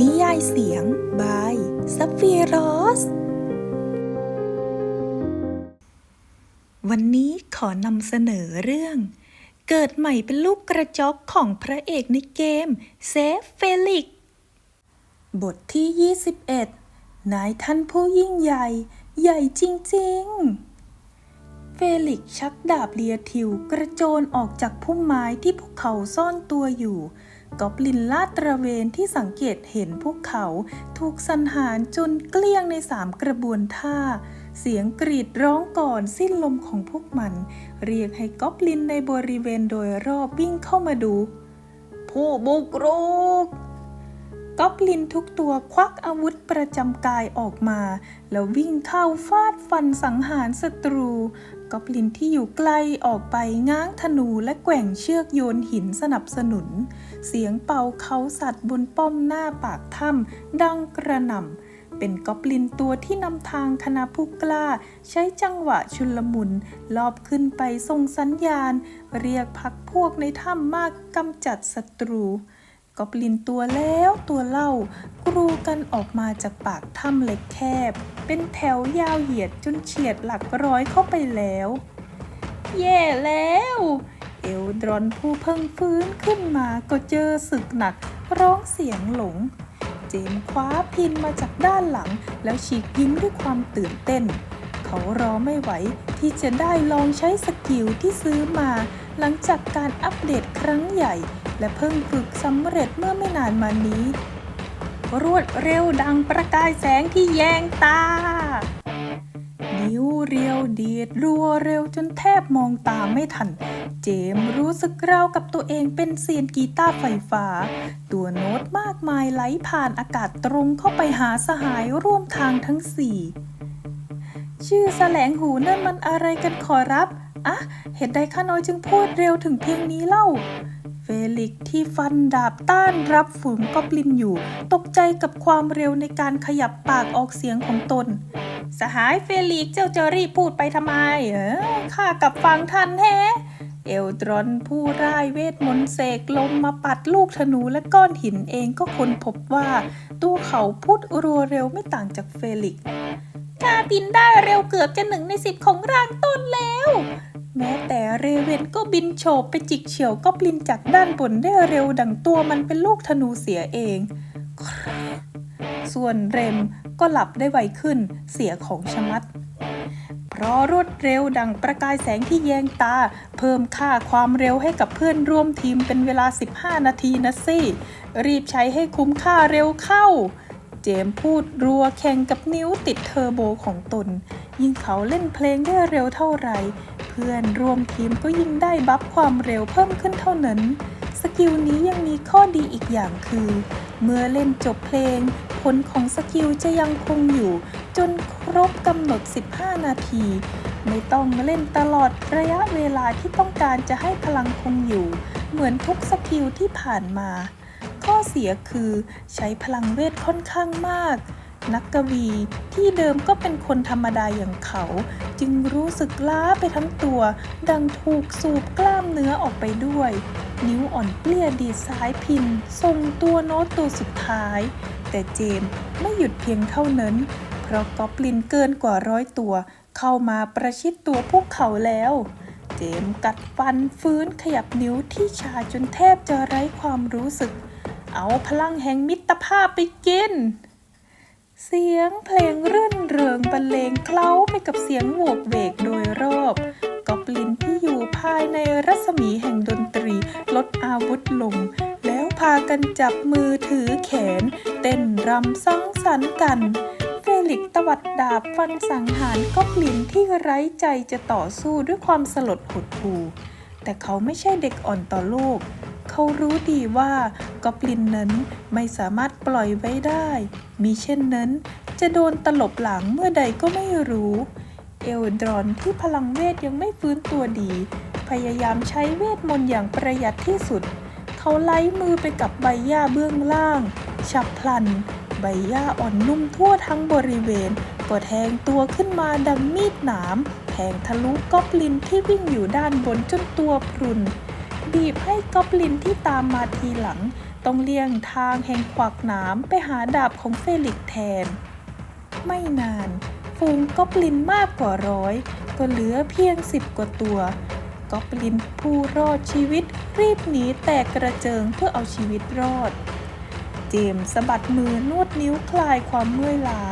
นิยายเสียง บายซัฟฟีรอส วันนี้ขอนำเสนอเรื่อง เกิดใหม่เป็นลูกกระจอกของพระเอกในเกมเซฟเฟลิก บทที่ 21 นายท่านผู้ยิ่งใหญ่ ใหญ่จริง ๆ เฟลิกชักดาบเลียทิวกระโจนออกจากพุ่มไม้ที่พวกเขาซ่อนตัวอยู่ กอบลินลาดตระเวนที่สังเกตเห็นพวกเขาถูกสันหารจนเกลี้ยงในสามกระบวนท่า เสียงกรีดร้องก่อนสิ้นลมของพวกมัน เรียกให้กอบลินในบริเวณโดยรอบวิ่งเข้ามาดู ผู้บุกรุก ก๊อบลินทุกตัวควักอาวุธประจำกายออกมา แล้ววิ่งเข้าฟาดฟันสังหารศัตรู ก๊อบลินที่อยู่ใกลออกไปง้างธนูและแกว่งเชือกโยนหินสนับสนุน เสียงเป่าเขาสัตว์บนป้อมหน้าปากถ้ำดังกระหน่ำเป็นก๊อบลินตัวที่นำทางคณะผู้กล้า ใช้จังหวะชุลมุน ลอบขึ้นไปส่งสัญญาณ เรียกพักพวกในถ้ำมากกำจัดศัตรู กอบลินตัวแล้วตัวเล่ากรูกันออกมาจากปากถ้ำเล็กแคบ เป็นแถวยาวเหยียดจนเฉียดหลักร้อยเข้าไปแล้ว แย่แล้ว เอลดรอนผู้เพิ่งฟื้นขึ้นมาก็เจอศึกหนักร้องเสียงหลง เจมคว้าพินมาจากด้านหลังแล้วฉีกยิ้มด้วยความตื่นเต้น เขารอไม่ไหว ที่จะได้ลองใช้สกิลที่ซื้อมา หลังจากการอัปเดตครั้งใหญ่ และเพิ่งฝึกสำเร็จเมื่อไม่นานมานี้ รวดเร็วดังประกายแสงที่แยงตา นิ้วเรียวดีดรัวเร็วจนแทบมองตามไม่ทัน เจมรู้สึกราวกับตัวเองเป็นเซียนกีตาร์ไฟฟ้า ตัวโน้ตมากมายไหลผ่านอากาศตรงเข้าไปหาสหายร่วมทางทั้งสี่ ชื่อแสลงหูนั่นมันอะไรกันขอรับ อะเหตุใดข้าน้อยจึงพูดเร็วถึงเพียงนี้เล่า เฟลิกที่ฟันดาบต้านรับฝูงกอบลินอยู่ ตกใจกับความเร็วในการขยับปากออกเสียงของตน สหายเฟลิกเจ้าจะรีบพูดไปทำไม เออข้ากับฟังทันแฮเอลดรอนผู้ร่ายเวทมนต์เสกลมมาปัดลูกธนูและก้อนหินเองก็ค้นพบว่า ตัวเขาพูดรัวเร็วไม่ต่างจากเฟลิก ซ์ข้าบินได้เร็วเกือบจะหนึ่งในสิบของร่างต้นแล้ว แม้แต่เรเวนก็บินโฉบไปจิกเฉียวก็บลินจากด้านบนได้เร็วดังตัวมันเป็นลูกธนูเสียเอง ส่วนเรมก็หลับได้ไวขึ้นเสียของชะมัด เพราะรวดเร็วดังประกายแสงที่แยงตา เพิ่มค่าความเร็วให้กับเพื่อนร่วมทีมเป็นเวลา 15 นาทีนะสิ รีบใช้ให้คุ้มค่าเร็วเข้า เจมพูดรัวแข่งกับนิ้วติดเทอร์โบของตน ยิ่งเขาเล่นเพลงได้เร็วเท่าไหร่ เพื่อนร่วมทีมก็ยิ่งได้บัฟความเร็วเพิ่มขึ้นเท่านั้น สกิลนี้ยังมีข้อดีอีกอย่างคือ เมื่อเล่นจบเพลง ผลของสกิลจะยังคงอยู่ จนครบกำหนด 15 นาที ไม่ต้องเล่นตลอดระยะเวลาที่ต้องการจะให้พลังคงอยู่ เหมือนทุกสกิลที่ผ่านมา ข้อเสียคือใช้พลังเวทค่อนข้างมาก นักกวีที่เดิมก็เป็นคนธรรมดาอย่างเขา จึงรู้สึกล้าไปทั้งตัว ดังถูกสูบกล้ามเนื้อออกไปด้วย นิ้วอ่อนเปลี้ยดีดซ้ายพินทรงตัวโน้ตตัวสุดท้าย แต่เจมส์ไม่หยุดเพียงเท่านั้น เพราะกอบลินเกินกว่าร้อยตัว เข้ามาประชิดตัวพวกเขาแล้วเจมส์กัดฟันฟื้นขยับนิ้วที่ชาจนแทบจะไร้ความรู้สึก เอาพลังแห่งมิตรภาพไปกิน เสียงเพลงรื่นเริงบรรเลงเคล้าไปกับเสียงโหวกเวกโดยรอบกอบลินที่อยู่ภายในรัศมีแห่งดนตรีลดอาวุธลง แล้วพากันจับมือถือแขน เต้นรำสังสรรค์กัน เฟลิกตวัดดาบฟันสังหารกอบลินที่ไร้ใจจะต่อสู้ด้วยความสลดหดหู่แต่เขาไม่ใช่เด็กอ่อนต่อโลก เขารู้ดีว่ากอบลินนั้นไม่สามารถปล่อยไว้ได้ มีเช่นนั้น จะโดนตลบหลังเมื่อใดก็ไม่รู้ เอลดรอนที่พลังเวทยังไม่ฟื้นตัวดี พยายามใช้เวทมนต์อย่างประหยัดที่สุด เขาไล้มือไปกับใบหญ้าเบื้องล่าง ฉับพลัน ใบหญ้าอ่อนนุ่มทั่วทั้งบริเวณก็แทงตัวขึ้นมาดังมีดหนามแทงทะลุกอบลินที่วิ่งอยู่ด้านบนจนตัวพรุน บีบให้กอบลินที่ตามมาทีหลัง ต้องเลี่ยงทางแห่งขวักหนามไปหาดาบของเฟลิกแทน ไม่นาน ฝูงกอบลินมากกว่าร้อย ก็เหลือเพียงสิบกว่าตัวกอบลินผู้รอดชีวิตรีบหนีแตกกระเจิงเพื่อเอาชีวิตรอด เจมสะบัดมือนวดนิ้วคลายความเมื่อยล้า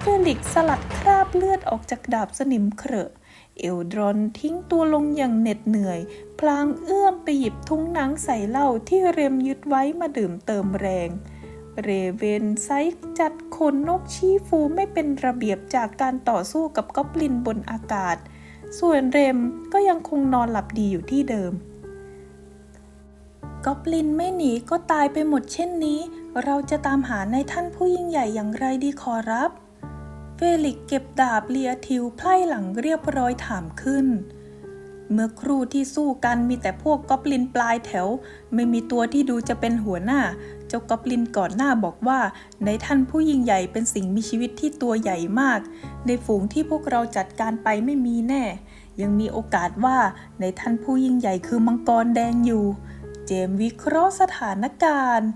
เฟลิกสลัดคราบเลือดออกจากดาบสนิมเครอะ เอลดรอนทิ้งตัวลงอย่างเหน็ดเหนื่อย พลางเอื้อมไปหยิบทุ้งหนังใส่เหล้าที่เรมยึดไว้มาดื่มเติมแรง เรเวนไซค์จัดขนนกชี้ฟูไม่เป็นระเบียบจากการต่อสู้กับก๊อบลินบนอากาศ ส่วนเรมก็ยังคงนอนหลับดีอยู่ที่เดิมก๊อบลินไม่หนีก็ตายไปหมดเช่นนี้ เราจะตามหาในท่านผู้ยิ่งใหญ่อย่างไรดีขอรับ เฟลิกเก็บดาบเลียทิวไพร่หลังเรียบร้อยถามขึ้น เมื่อครู่ที่สู้กันมีแต่พวกกอบลินปลายแถว ไม่มีตัวที่ดูจะเป็นหัวหน้า เจ้ากอบลินก่อนหน้าบอกว่าในท่านผู้ยิ่งใหญ่เป็นสิ่งมีชีวิตที่ตัวใหญ่มาก ในฝูงที่พวกเราจัดการไปไม่มีแน่ ยังมีโอกาสว่าในท่านผู้ยิ่งใหญ่คือมังกรแดงอยู่ เจมวิเคราะห์สถานการณ์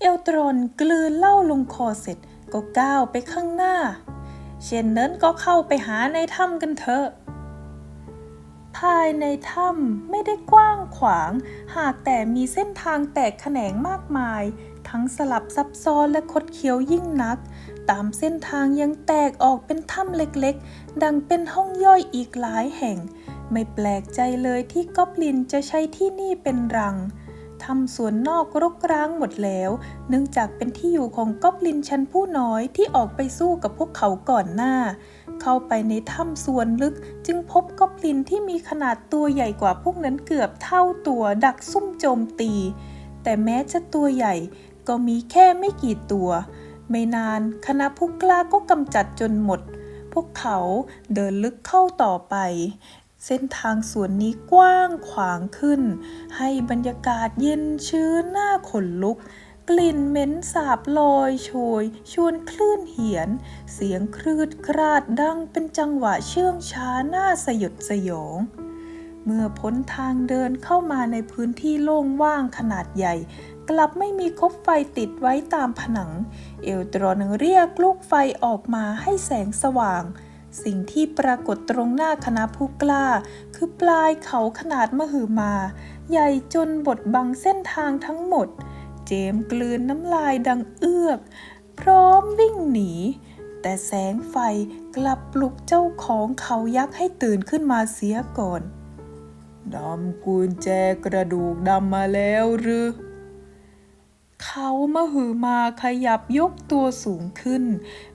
เอลตรอนกลืนเหล้าลงคอเสร็จก็ก้าวไปข้างหน้า เช่นนั้นก็เข้าไปหาในถ้ำกันเถอะ ภายในถ้ำไม่ได้กว้างขวาง หากแต่มีเส้นทางแตกแขนงมากมาย ทั้งสลับซับซ้อนและคดเคี้ยวยิ่งนัก ตามเส้นทางยังแตกออกเป็นถ้ำเล็กๆ ดังเป็นห้องย่อยอีกหลายแห่ง ไม่แปลกใจเลยที่กอบลินจะใช้ที่นี่เป็นรัง ทำสวนนอกรกร้างหมดแล้ว เนื่องจากเป็นที่อยู่ของก๊อบลินชั้นผู้น้อยที่ออกไปสู้กับพวกเขาก่อนหน้า เข้าไปในถ้ำส่วนลึกจึงพบก๊อบลินที่มีขนาดตัวใหญ่กว่าพวกนั้นเกือบเท่าตัวดักซุ่มโจมตี แต่แม้จะตัวใหญ่ก็มีแค่ไม่กี่ตัว ไม่นานคณะผู้กล้าก็กำจัดจนหมดพวกเขาเดินลึกเข้าต่อไป เส้นทางสวนนี้กว้างขวางขึ้น ให้บรรยากาศเย็นชื้นน่าขนลุก กลิ่นเหม็นสาบลอยโชย ชวนคลื่นเหียน เสียงครืดคราดดังเป็นจังหวะเชื่องช้าหน้าสยดสยอง เมื่อพ้นทางเดินเข้ามาในพื้นที่โล่งว่างขนาดใหญ่ กลับไม่มีคบไฟติดไว้ตามผนัง เอลตรอนเรียกลูกไฟออกมาให้แสงสว่าง สิ่งที่ปรากฏตรงหน้าคณะผู้กล้า คือปลายเขาขนาดมหึมา ใหญ่จนบดบังเส้นทางทั้งหมด เจมส์กลืนน้ำลายดังเอื้อก พร้อมวิ่งหนี แต่แสงไฟกลับปลุกเจ้าของเขายักษ์ให้ตื่นขึ้นมาเสียก่อนดำกุญแจกระดูกดำมาแล้วหรือ เขามหือมาขยับยกตัวสูงขึ้น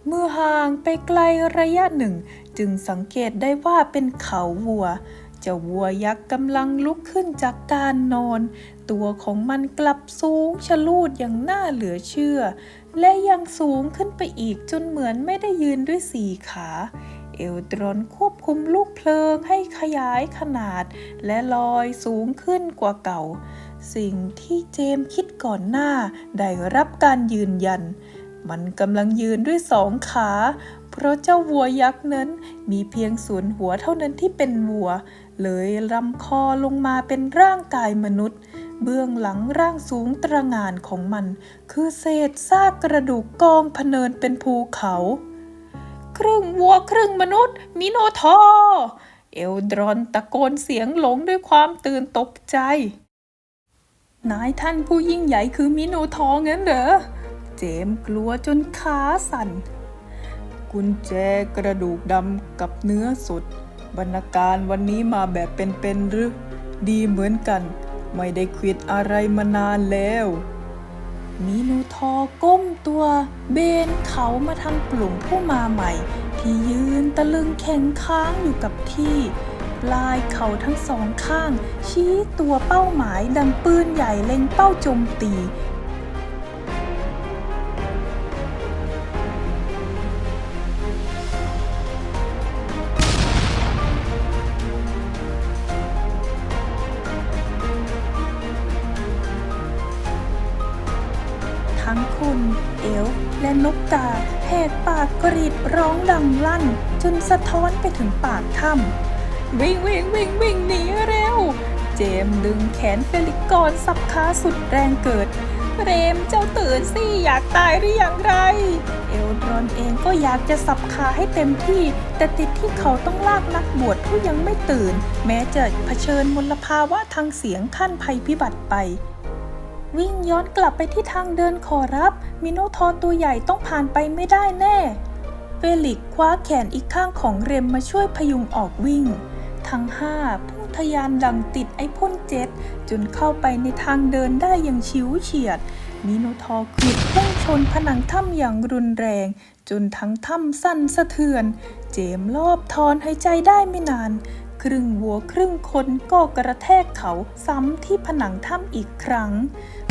เมื่อห่างไปไกลระยะหนึ่ง จึงสังเกตได้ว่าเป็นเขาวัว เจ้าวัวยักษ์กำลังลุกขึ้นจากการนอน ตัวของมันกลับสูงชะลูดอย่างน่าเหลือเชื่อ และยังสูงขึ้นไปอีกจนเหมือนไม่ได้ยืนด้วยสี่ขา เอลตรอนควบ คุมลูกเพลิงให้ขยายขนาด และลอยสูงขึ้นกว่าเก่า สิ่งที่เจมคิดก่อนหน้าได้รับการยืนยัน มันกำลังยืนด้วยสองขา เพราะเจ้าวัวยักษ์นั้นมีเพียงส่วนหัวเท่านั้นที่เป็นวัว เลยลำคอลงมาเป็นร่างกายมนุษย์เบื้องหลังร่างสูงตระงานของมัน คือเศษซากกระดูกกองพเนินเป็นภูเขา ครึ่งวัวครึ่งมนุษย์ มิโนทอเอลดรอนตะโกนเสียงหลงด้วยความตื่นตกใจ นายท่านผู้ยิ่งใหญ่คือมิโนทองั้นเหรอ เจมกลัวจนขาสั่น กุญแจกระดูกดำกับเนื้อสดบรรณาการวันนี้มาแบบเป็นๆหรือ ดีเหมือนกัน ไม่ได้ควิดอะไรมานานแล้ว มีนูทอก้มตัว เบนเขามาทางกลุ่มผู้มาใหม่ ที่ยืนตะลึงแข็งค้างอยู่กับที่ ปลายเขาทั้งสองข้าง ชี้ตัวเป้าหมายดังปืนใหญ่เล็งเป้าโจมตี และนกกาแหกปากกรีดร้องดังลั่น จนสะท้อนไปถึงปากถ้ำวิ่งวิ่งวิ่งวิ่งหนีเร็ว เจมดึงแขนเฟลิกกอนสับขาสุดแรงเกิด เรมเจ้าตื่นสิอยากตายหรืออย่างไร เอลดรอนเองก็อยากจะสับขาให้เต็มที่ แต่ติดที่เขาต้องลากนักบวชผู้ยังไม่ตื่น แม้จะเผชิญมลภาวะทางเสียงขั้นภัยพิบัติไป วิ่งย้อนกลับไปที่ทางเดินขอรับ มิโนทอร์ตัวใหญ่ต้องผ่านไปไม่ได้แน่ เฟลิกคว้าแขนอีกข้างของเรมมาช่วยพยุงออกวิ่ง ทั้งห้าพุ่งทะยานดังติดไอ้พ่นเจ็ต จนเข้าไปในทางเดินได้อย่างชิวเฉียด มิโนทอร์ขวิดพุ่งชนผนังถ้ำอย่างรุนแรง จนทั้งถ้ำสั่นสะเทือน เจมรอบทอนหายใจได้ไม่นาน ครึ่งวัวครึ่งคนก็กระแทกเขาซ้ำที่ผนังถ้ำอีกครั้ง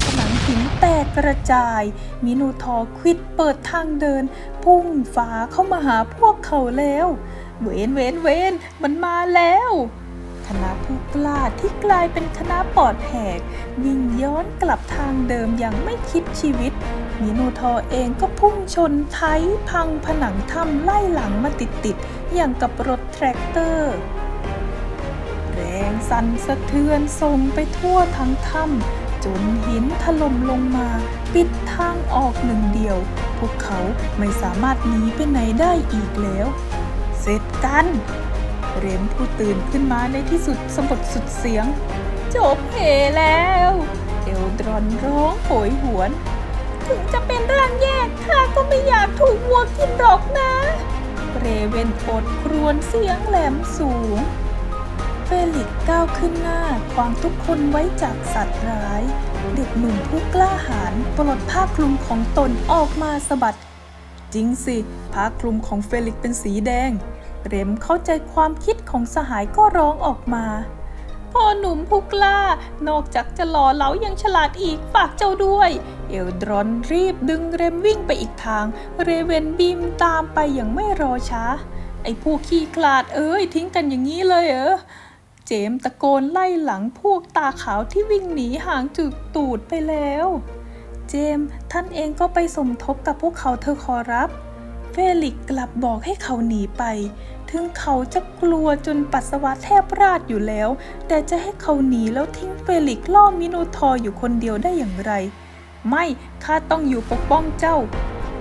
ผนังหินแตกกระจาย มิโนทอร์ควิดเปิดทางเดิน พุ่งฟ้าเข้ามาหาพวกเขาแล้ว เวนเวนเวนมันมาแล้วคณะผู้กล้าที่กลายเป็นคณะปอดแหกวิ่งย้อนกลับทางเดิมอย่างไม่คิดชีวิต มิโนทอร์เองก็พุ่งชนไทยพังผนังถ้ำไล่หลังมาติดๆอย่างกับรถแทรกเตอร์ รงสั่นสะเทือนส่งไปทั่วทั้งถ้ำจนหินถล่มลงมา ปิดทางออกหนึ่งเดียว พวกเขาไม่สามารถหนีไปไหนได้อีกแล้ว เสร็จกัน เรมผู้ตื่นขึ้นมาในที่สุดสะบดสุดเสียง จบเหแล้ว เอลดรอนร้องโหยหวน ถึงจะเป็นร่างแยกข้าก็ไม่อยากถูกวัวกินหรอกนะเรเวนอดครวญเสียงแหลมสูง เฟลิกก้าวขึ้นหน้าขวางทุกคนไว้จากสัตว์ร้าย เด็กหนุ่มผู้กล้าหาญปลดผ้าคลุมของตนออกมาสะบัด จริงสิ ผ้าคลุมของเฟลิกเป็นสีแดง เรมเข้าใจความคิดของสหายก็ร้องออกมาพ่อหนุ่มผู้กล้า นอกจากจะหล่อเหลายังฉลาดอีกฝากเจ้าด้วย เอลดรอนรีบดึงเรมวิ่งไปอีกทาง เรเวนบีมตามไปอย่างไม่รอช้า ไอ้พวกขี้คลาดเอ้ยทิ้งกันอย่างนี้เลยเหรอ เจมตะโกนไล่หลังพวกตาขาวที่วิ่งหนีห่างจุดตูดไปแล้ว เจมท่านเองก็ไปสมทบกับพวกเขาเธอขอรับ เฟลิกกลับบอกให้เขาหนีไป ถึงเขาจะกลัวจนปัสสาวะแทบราดอยู่แล้ว แต่จะให้เขาหนีแล้วทิ้งเฟลิกล่อมิโนทอร์อยู่คนเดียวได้อย่างไร ไม่ข้าต้องอยู่ปกป้องเจ้า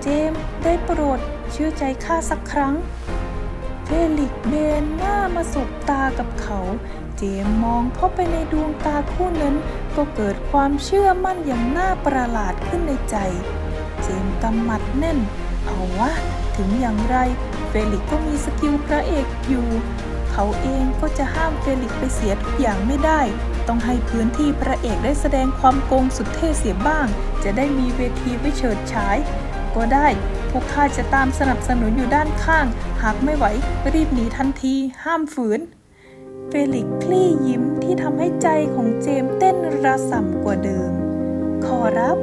เจมได้โปรดเชื่อใจข้าสักครั้ง เฟลิกเบนหน้ามาสบตากับเขา เจมมองเข้าไปในดวงตาคู่นั้น ก็เกิดความเชื่อมั่นอย่างน่าประหลาดขึ้นในใจ เจมกำหมัดแน่น เอาวะ ถึงอย่างไร เฟลิกก็มีสกิลพระเอกอยู่ เขาเองก็จะห้ามเฟลิกไปเสียทุกอย่างไม่ได้ ต้องให้พื้นที่พระเอกได้แสดงความโกงสุดเท่เสียบ้าง จะได้มีเวทีไว้เฉิดฉาย ก็ได้ พวกข้าจะตามสนับสนุนอยู่ด้านข้าง หากไม่ไหวรีบหนีทันที ห้ามฝืน เฟลิกคลี่ยิ้มที่ทำให้ใจของเจมส์เต้นระส่ำกว่าเดิม ขอรับ